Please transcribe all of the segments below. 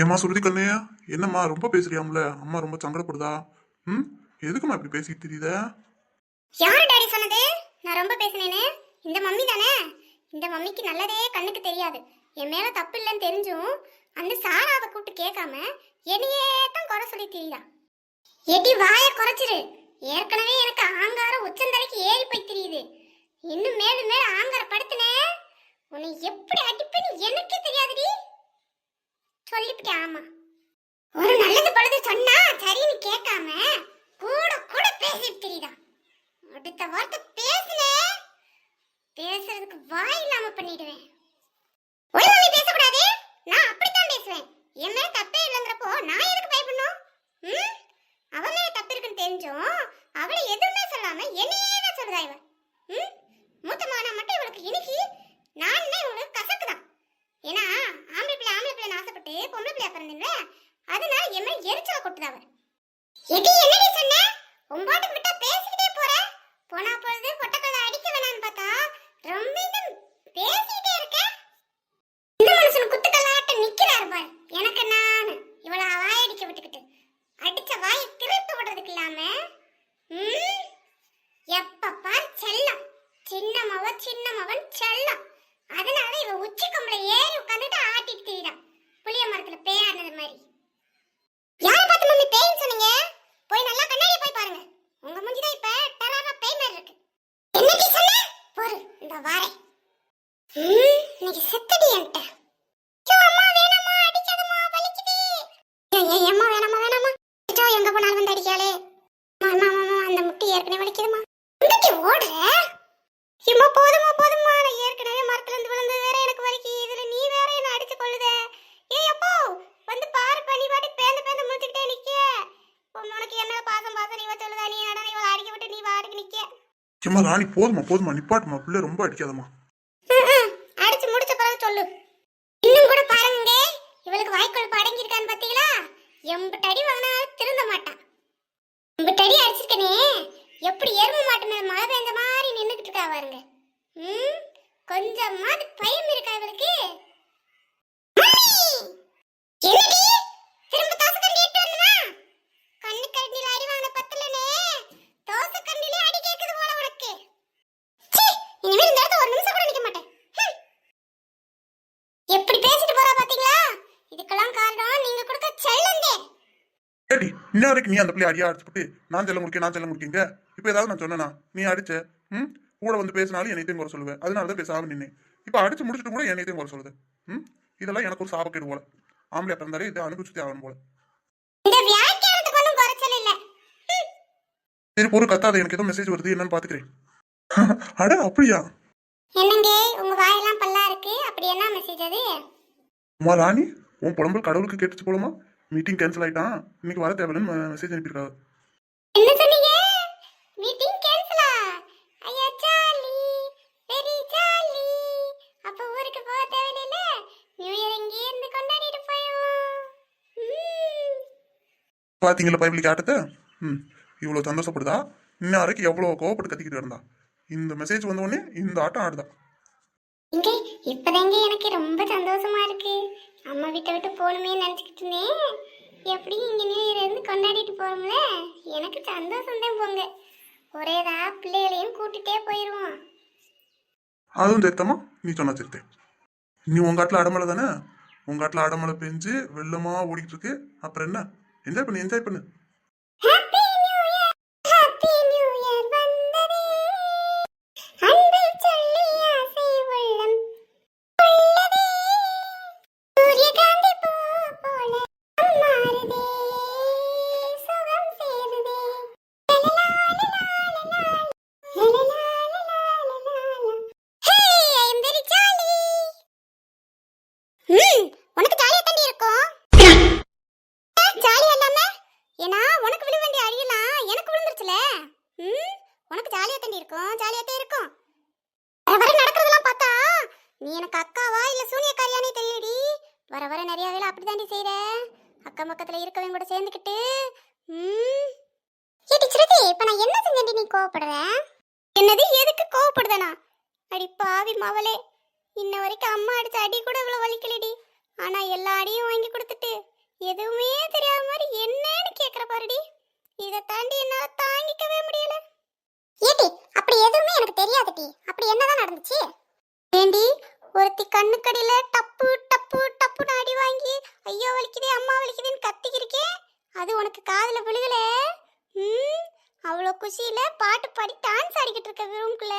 ஏம்மா சுருதி கண்ணையா என்னம்மா ரொம்ப பேசுறியாம்ல? அம்மா ரொம்ப சங்கடப்படுதா? ம்? எதுக்கும்மா இப்படி பேசிட்டு தெரியுத யாரு டாடி சொன்னது? நான் ரொம்ப பேசினேன்னு? இந்த மம்மி தானே? இந்த மம்மிக்கு நல்லதே கண்ணுக்கு தெரியாது. என் மேல தப்பு இல்லைன்னு தெரிஞ்சும் அந்த சாராவை கூப்பிட்டு கேட்காம என்னையே தான் குறை சொல்லி தெரியுதா எடி வாய குறைச்சிரு. ஏற்கனவே எனக்கு ஆங்காரம் உச்சந்தலைக்கு ஏறி போய் தெரியுது. இன்னும் மேலும் மேல ஆங்கார படுத்துனே உன்னை எப்படி அடிப்பேன்னு எனக்கே தெரியாதுடி. சொல்லிவிட்டேன் ஆமா. ஒரு நல்லது பழுது சொன்னா சரின்னு கேட்காம கூட கூட பேசிட்டு தெரியுதா? அடுத்த வார்த்தை பேசுனே பேசுறதுக்கு வாய் இல்லாம பண்ணிடுவேன். ஒழுங்கா பேசக்கூடாது. நான் அப்படித்தான் பேசுவேன். என் மேல தப்பே இல்லைங்கிறப்போ நான் எதுக்கு பயப்படணும்? ம்? அவன் மேல தப்பு இருக்குன்னு தெரிஞ்சும். அவளை எதுவுமே சொல்லாம என்னையே தான் சொல்லுதா இவன் ம் மூத்த மகனா மட்டும் இவளுக்கு இனிக்கி நான் இவளுக்கு கசக்குதான் ஏன்னா ஆம்பளை பிள்ளை ஆம்பளை பிள்ளை ஆசைப்பட்டு பொம்பளை பிள்ளையா பிறந்தீங்களே அதனால என் மேல எரிச்சல எது அவ என்னடி சொன்ன? உம்பாட்டு விட்டா பேசிக்கிட்டே போற போனா பொழுது பொட்டக்கல்ல அடிக்க வேணாம்னு பார்த்தா ரொம்ப இந்த பேசிக்கிட்டே இருக்க இந்த மனுஷன் குத்துக்கல்லாட்ட நிக்கிறாரு பாரு எனக்கு நான் இவள வாயடிக்க விட்டுக்கிட்டு அடிச்ச வாயை திருப்பி விடுறதுக்கு இல்லாம ம், எப்ப பாரு செல்லம் சின்ன மவன் சின்ன மவன் செல்லம் அதனால இவ உச்சி கம்பள ஏறி உட்காந்துட்டு ஆட்டிட்டு திரியிறான் புளிய மரத்துல பேயானது மாதிரி யாரை பார்த்து மம்மி பேய்னு சொன்னீங்க போய் நல்லா கண்ணாடிய போய் பாருங்க உங்க மூஞ்சி தான் இப்ப டெரரா பேய் மாதிரி இருக்கு என்னடி சொன்ன பொறு இந்த வாரேன் ம், இன்னைக்கு செத்துடி என்கிட்ட. ஐயோ, அம்மா வேணாமா அடிக்காதம்மா வலிக்குது. ஏய், அம்மா வேணாம்மா வேணாம்மா. எங்க போனாலும் வந்து அடிக்காளே. அம்மா, அம்மா, அந்த முட்டி ஏற்கனவே வலிக்குதுமா எங்கடி ஓடுற? இம்மா போதுமா போதுமா நான் ஏற்கனவே மரத்துல இருந்து விழுந்து வேற எனக்கு வலிக்கு. இதுல நீ வேற என்ன அடிச்சு கொள்ளுத ஏ அப்போ வந்து பாரு பண்ணி பாட்டி பேந்து பேந்து முடிச்சுக்கிட்டே நிக்க உனக்கு என்ன பாசம் பாசம் நீ சொல்லுதா? நீ நட நீ அடிக்க விட்டு நீ வாடிக்கு நிக்க ஏம்மா ராணி போதுமா போதுமா நிப்பாட்டுமா பிள்ளை ரொம்ப அடிக்காதம்மா ம்ம். அடிச்சு முடிச்ச பிறகு சொல்லு இன்னும் கூட பாருங்க இவளுக்கு வாய்க்குள் அடங்கி இருக்கான்னு பாத்தீங்களா எம்பிட்டு அடி வாங்கினாலும் திருந்த மாட்டான். எம்பிட்டு அடி அடிச்சிருக்கனே எப்படி எருமை மாட்டு மேல மழை பெஞ்ச மாதிரி நின்றுக்கிட்டு இருக்கா பாருங்க. ம் கொஞ்சமாவது பயம் இருக்கா இவளுக்கு? மம்மி! என்னடி? திரும்ப தோசை கரண்டி எடுத்து வந்தனா? கண்ணு கரண்டில அடி வாங்கின பத்தலனே, தோசை கரண்டிலே அடி கேக்குது போல உனக்கு. ச்சீ, இனிமேல் இந்த இடத்துல ஒரு நிமிஷம் கூட நிக்க மாட்டேன். ஹம். எப்படி பேசிட்டு போறா பாத்தீங்களா இதுக்கெல்லாம் காரணம் நீங்க கொடுக்க செல்லந்தே ஏடி இன்ன வரைக்கும் நீ அந்த பிள்ளை அடியா அடிச்சுட்டு நான் செல்ல முடிக்க நான் செல்ல முடிக்கீங்க? இப்போ ஏதாவது நான் சொன்னேனா நீ அடிச்ச ம்? கூட வந்து பேசினாலும் என்னைத்தையும் குறை சொல்லுவேன் அதனால தான் பேசாம நின்னேன். இப்போ அடிச்சு முடிச்சுட்டு கூட என்னைத்தையும் குறை சொல்லுது. ம்? இதெல்லாம் எனக்கு ஒரு சாபக்கேடு போல. ஆம்பளை பிறந்தாலே இதை அனுபவிச்சுட்டே ஆகணும் போல. சரி பொறு கத்தாத. எனக்கு ஏதோ மெசேஜ் வருது. என்னன்னு பாத்துக்கிறேன். அட அப்படியா? என்னங்க உங்க வாயெல்லாம் பல்லா இருக்கு. அப்படி என்ன மெசேஜ் அது? அம்மா ராணி உன் புலம்பல் கடவுளுக்கு கேட்டுச்சு போலமா? மீட்டிங் கேன்சல் ஆயிட்டான். இன்னைக்கு வர தேவையில்லைன்னு மெசேஜ் அனுப்பியிருக்காங்க என்ன சொன்னீங்க? மீட்டிங் கேன்சலா ஐயா ஜாலி. Very jolly. அப்ப ஊருக்கு போக தேவையில்ல நியூ இயர் இங்கே இருந்து கொண்டாடிட்டு போயிடுவோம். ம். பாத்தீங்களா பைபிளுக்கு ஆட்டத்தை ம். இவ்வளோ சந்தோஷப்படுதா? இன்ன வரைக்கும் எவ்வளோ கோவப்பட்டு கத்திக்கிட்டு இருந்தா? இந்த மெசேஜ் வந்த உடனே இந்த ஆட்டம் ஆடுதா? இங்க இப்பதாங்க எனக்கு ரொம்ப சந்தோஷமா இருக்கு. அம்மா வீட்டை விட்டு போகணுமே நினச்சிக்கிட்டு இருந்தேன் எப்படி இங்கே நியூ இயர் இருந்து கொண்டாடிட்டு போகிறோம்ல எனக்கு சந்தோஷம் தான் போங்க. ஒரேதா பிள்ளைகளையும் கூட்டிகிட்டே போயிடுவோம் அதுவும் சேர்த்தமா நீ சொன்னா சேர்த்தேன் நீ உங்க ஆட்டில் அடமலை தானே? உங்க ஆட்டில் அடமலை பெஞ்சு வெள்ளமா ஓடிக்கிட்டு இருக்கு. அப்புறம் என்ன? என்ஜாய் பண்ணு என்ஜாய் பண்ணு happy new year happy new year வந்ததே அன்பை சொல்லி ஆசை உள்ளம் உள்ளதே சூரியகாந்தி பூ போல மாறுதே சுகம் சேருதே உனக்கு ஜாலியா தண்ணி இருக்கும் ஜாலியா இல்லாம ஏன்னா உனக்கு விழ வேண்டிய அடியெல்லாம் எனக்கு விழுந்துருச்சுல ம் உனக்கு ஜாலியா தண்ணி இருக்கும் ஜாலியாத்தே இருக்கும் வர வர நடக்கிறதெல்லாம் பார்த்தா நீ எனக்கு அக்காவா இல்ல சூனியக்காரியானே தெரியலடி? வர வர நிறைய வேலை அப்படிதாண்டி செய்யற அக்கம் பக்கத்துல இருக்கவங்க கூட சேர்ந்துக்கிட்டு ம். ஏடி சுருதி இப்ப நான் என்ன செஞ்சேன்டி நீ கோவப்படுற? என்னது எதுக்கு கோவப்படுதனா அடி பாவி மவளே இன்ன வரைக்கும் அம்மா அடிச்ச அடி கூட இவ்வளவு வலிக்கலடி. ஆனா எல்லா அடியும் வாங்கி கொடுத்துட்டு எதுவுமே தெரியாத மாதிரி என்னன்னு கேக்குற பாருடி. இதை தாண்டி என்னால தாங்கிக்கவே முடியல. ஏடி அப்படி எதுவுமே எனக்கு தெரியாதுடி. அப்படி என்னதான் நடந்துச்சு? ஏண்டி ஒருத்தி கண்ணுக்கடியில டப்பு டப்பு டப்புன்னு அடி வாங்கி ஐயோ வலிக்குதே அம்மா வலிக்குதுன்னு கத்திக்கிருக்கேன் அது உனக்கு காதில் விழுகல? ம். அவ்வளோ குஷியில பாட்டு பாடி டான்ஸ் ஆடிக்கிட்டு இருக்க ரூம்குள்ள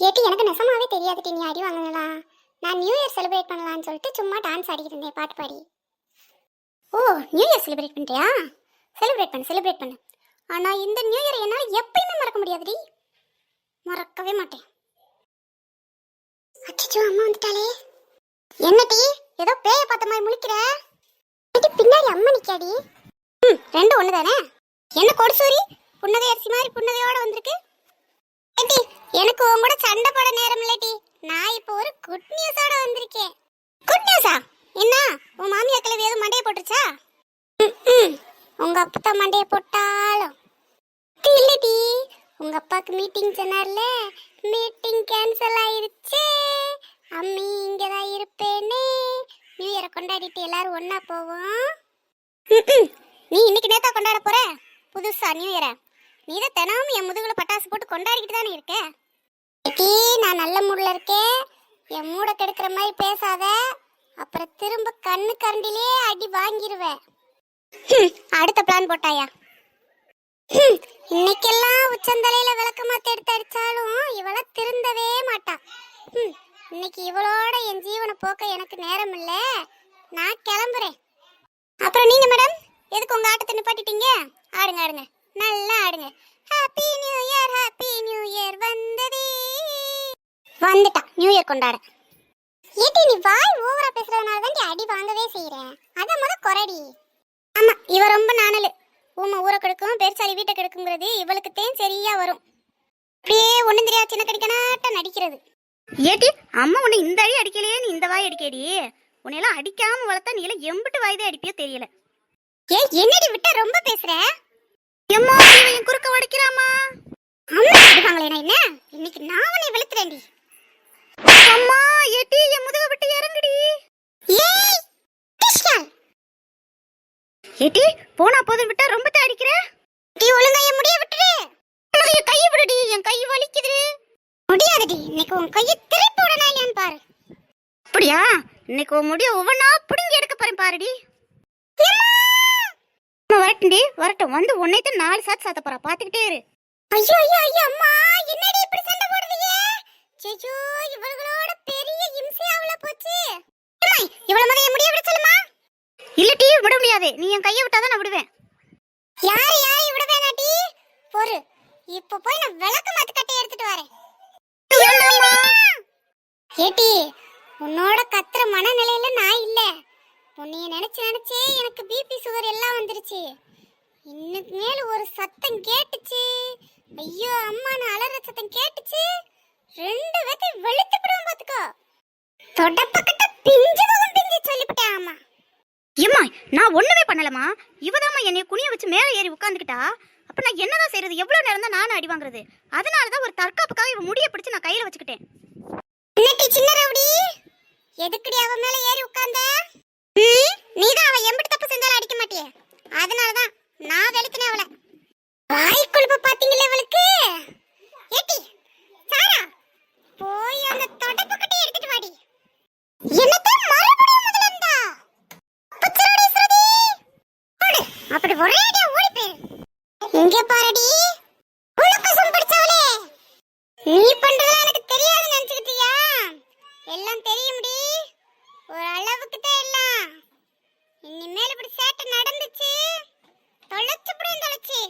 ஏட்டி எனக்கு நெசமாவே தெரியாதுட்டி நீ அடி வாங்கினலாம் நான் நியூ இயர் செலிப்ரேட் பண்ணலான்னு சொல்லிட்டு சும்மா டான்ஸ் ஆடிக்கிட்டு இருந்தேன் பாட்டு பாடி. ஓ நியூ இயர் செலிப்ரேட் பண்ணுறியா செலிப்ரேட் பண்ணு செலிப்ரேட் பண்ணு. ஆனால் இந்த நியூ இயர் என்னால் எப்பயுமே மறக்க முடியாதுடி. மறக்கவே மாட்டேன். அச்சோ அம்மா வந்துட்டாளே. என்னடி ஏதோ பேய பார்த்த மாதிரி முழிக்கிற. பின்னாடி அம்மா நிக்காடி ம் ரெண்டு ஒன்று தானே என்ன கொடுசூரி? புன்னகை அரிசி மாதிரி புன்னகையோட வந்திருக்கு. ஏடி எனக்கு உன் கூட சண்டை போட நேரம் இல்லடி நான் இப்போ ஒரு குட் நியூஸோட வந்திருக்கேன். குட் நியூஸா என்ன? உன் மாமியா கிளவி ஏதோ மண்டையை போட்டுருச்சா? உங்க அப்பா மண்டையை போட்டாலும். இல்லடி உங்க அப்பாக்கு மீட்டிங் சொன்னார்ல. மீட்டிங் கேன்சல் ஆயிருச்சு. அம்மி இங்க தான் இருப்பேனே. நியூ இயரை கொண்டாடிட்டு எல்லாரும் ஒன்றா போவோம். நீ இன்னைக்கு நேத்தா கொண்டாட போற? புதுசா நியூ இயரை நீ தான் தினமும் என் முதுகுல பட்டாசு போட்டு கொண்டாடிக்கிட்டு தானே இருக்க? ஏடி, நான் நல்ல மூடில் இருக்கேன். என் மூட கெடுக்கிற மாதிரி பேசாத. அப்புறம் திரும்ப கண்ணு கரண்டிலே அடி வாங்கிருவேன். அடுத்த பிளான் போட்டாயா? இன்னைக்கெல்லாம் உச்சந்தலையில விளக்க மாத்த எடுத்து அடிச்சாலும் இவள திருந்தவே மாட்டா. இன்னைக்கு இவளோட என் ஜீவனை போக்க எனக்கு நேரம் இல்ல. நான் கிளம்புறேன். அப்புறம் நீங்க மேடம் எதுக்கு உங்க ஆட்டத்தை நிப்பாட்டிட்டீங்க? ஆடுங்க ஆடுங்க. நல்லா ஆடுங்க. Happy new year happy new year வந்ததே. வந்துட்டா. நியூ இயர் கொண்டாட. ஏட்டி நீ வாய் ஓவரா பேசுறதுனால தான் அடி வாங்கவே செய்யறேன். அத முத குறடி. ஆமா இவ ரொம்ப நாணலு. ஊமை ஊரை கெடுக்கும் பெருசாலி வீட்டை கெடுக்குங்கிறது இவளுக்கு தேன் சரியா வரும். அப்படியே ஒண்ணும் தெரியாது சின்ன கடிக்கனாட்ட நடிக்கிறது. ஏட்டி அம்மா உன்னை இந்த அடி அடிக்கலையே நீ இந்த வாய் அடிக்கடி? உன்னையெல்லாம் அடிக்காம வளர்த்தா நீ எல்லாம் எம்பிட்டு வாய்தே அடிப்பியோ தெரியல. ஏ என்னடி விட்டா ரொம்ப பேசுற? எம்மா இவன் குறுக்க உடைக்கிறாமா அம்மா அடிப்பாங்களே என்ன? இன்னைக்கு நான் உன்னை வெளுத்துறேன்டி. அம்மா ஏட்டி என் முதுக விட்டு இறங்குடி. ஏய் டிஷ்கால் ஏட்டி போனா போதும் விட்டா ரொம்ப அடிக்கிற? நீ ஒழுங்கா என் முடிய விட்டுரு. என் கையை விடுடி என் கை வலிக்குது முடியாதுடி இன்னைக்கு உன் கையை திருப்பி விடனா இல்லையான்னு பாரு. அப்படியா? இன்னைக்கு உன் முடிய ஒவ்வொன்றா பிடுங்கி எடுக்க போறேன் பாருடி. வரட்டும்டி வரட்டும். வந்து உன்னைத்தான் நாலு சாத்து சாத்த போறா. பாத்துக்கிட்டே இரு. ஐயோ ஐயோ ஐயோ அம்மா என்னடி இப்படி சண்டை போடுறீங்க சேச்சோ இவங்களோட பெரிய இம்சையாவுல போச்சு அம்மா, இவள முத என் முடிய விட சொல்லுமா இல்லட்டி விட முடியாது நீ என் கையை விட்டாதான் நான் விடுவேன். யாரு யாரு விட வேணாட்டி? பொறு. இப்ப போய் நான் விளக்கு மாத்து கட்டை எடுத்துட்டு வரேன். ஏட்டி உன்னோட கத்துற மனநிலையில நான் இல்ல. உன்னைய நினைச்சு நினைச்சே எனக்கு பிபி சுகர் எல்லாம் வந்துருச்சு. இன்னுக்கு மேல ஒரு சத்தம் கேட்டுச்சு. ஐயோ அம்மான்னு அலற சத்தம் கேட்டுச்சு. ரெண்டு பேத்தை வெளுத்து விடுவோம் பாத்துக்கோ தொடப்பக்கிட்ட பிஞ்சு முகம் பிஞ்சு சொல்லிவிட்டேன் ஆமா ஏம்மா நான் ஒண்ணுமே பண்ணலமா இவதாம்மா என்னை குனிய வச்சு மேலே ஏறி உட்காந்துக்கிட்டா அப்ப நான் என்னதான் செய்யறது எவ்வளோ நேரம் தான் நானும் அடி வாங்குறது? அதனாலதான் ஒரு தற்காப்புக்காக இவன் முடிய பிடிச்சு நான் கையில வச்சுக்கிட்டேன். இன்னைக்கு சின்ன ரவுடி? எதுக்குடி அவன் மேல ஏறி உட்கார்ந்த? நீதான் அவன் எம்பிட்டு இங்க பாருடி. உனக்கு பிடிச்சவளே. நீ பண்றதெல்லாம் எனக்கு தெரியாது நினைச்சுக்கிட்டியா? எல்லாம் தெரியும்டி. ஒரு அளவுக்கு தான் எல்லாம். இனிமேல் இப்படி சேட்டை நடந்துச்சு. தொலைச்சு புடியும் தொலைச்சு.